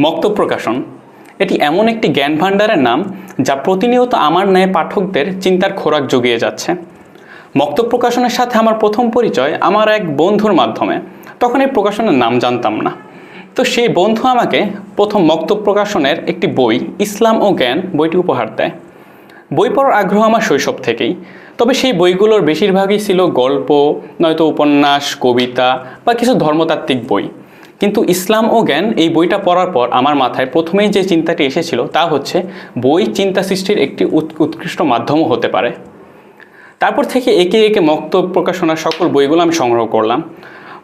মক্তব প্রকাশন। এটি এমন একটি জ্ঞান ভাণ্ডারের নাম যা প্রতিনিয়ত আমার ন্যায় পাঠকদের চিন্তার খোরাক জুগিয়ে যাচ্ছে। মক্তব প্রকাশনের সাথে আমার প্রথম পরিচয় আমার এক বন্ধুর মাধ্যমে। তখন এই প্রকাশনের নাম জানতাম না। তো সেই বন্ধু আমাকে প্রথম মক্তব প্রকাশনের একটি বই, ইসলাম ও জ্ঞান বইটি উপহার দেয়। বই পড়ার আগ্রহ আমার শৈশব থেকেই। তবে সেই বইগুলোর বেশিরভাগই ছিল গল্প, নয়তো উপন্যাস, কবিতা বা কিছু ধর্মতাত্ত্বিক বই। কিন্তু ইসলাম ও জ্ঞান এই বইটা পড়ার পর আমার মাথায় প্রথমেই যে চিন্তাটি এসেছিল তা হচ্ছে, বই চিন্তা সৃষ্টির একটি উৎ- উৎকৃষ্ট মাধ্যমও হতে পারে। তারপর থেকে একে একে মক্তব প্রকাশনার সকল বইগুলো আমি সংগ্রহ করলাম।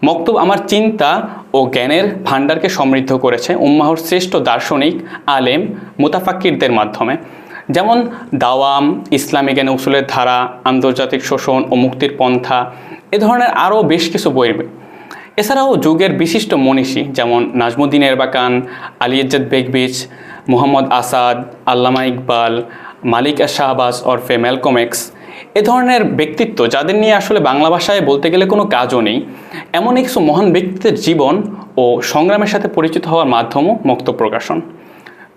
মক্তব আমার চিন্তা ও জ্ঞানের ভাণ্ডারকে সমৃদ্ধ করেছে উম্মাহর শ্রেষ্ঠ দার্শনিক, আলেম, মুতাফাক্কিরদের মাধ্যমে। যেমন দাওয়াম, ইসলামী জ্ঞান উসুলের ধারা, আন্তর্জাতিক শোষণ ও মুক্তির পন্থা, এ ধরনের আরও বেশ কিছু বই এছাড়াও যুগের বিশিষ্ট মনীষী যেমন নাজমুদ্দিন এরবাকান, আলিয়াজ্জাদ বেগবিচ, মোহাম্মদ আসাদ, আল্লামা ইকবাল, মালিক শাহবাজ ওরফে ম্যালকম এক্স, এ ধরনের ব্যক্তিত্ব যাদের নিয়ে আসলে বাংলা ভাষায় বলতে গেলে কোনো কাজও নেই এমন কিছু মহান ব্যক্তিত্বের জীবন ও সংগ্রামের সাথে পরিচিত হওয়ার মাধ্যমও মুক্ত প্রকাশন।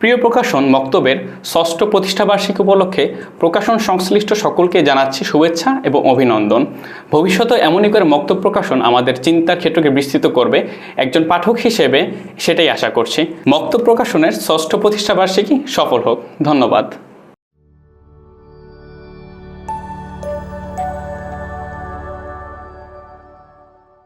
প্রিয় প্রকাশন বক্তব্যের ষষ্ঠ প্রতিষ্ঠাবার্ষিকী উপলক্ষে প্রকাশন সংশ্লিষ্ট সকলকে জানাচ্ছি শুভেচ্ছা এবং অভিনন্দন। ভবিষ্যতে এমনই করে মক্তব প্রকাশন আমাদের চিন্তার ক্ষেত্রকে বিস্তৃত করবে একজন পাঠক হিসেবে সেটাই আশা করছি। মক্তব প্রকাশনের ষষ্ঠ প্রতিষ্ঠাবার্ষিকী সফল হোক। ধন্যবাদ।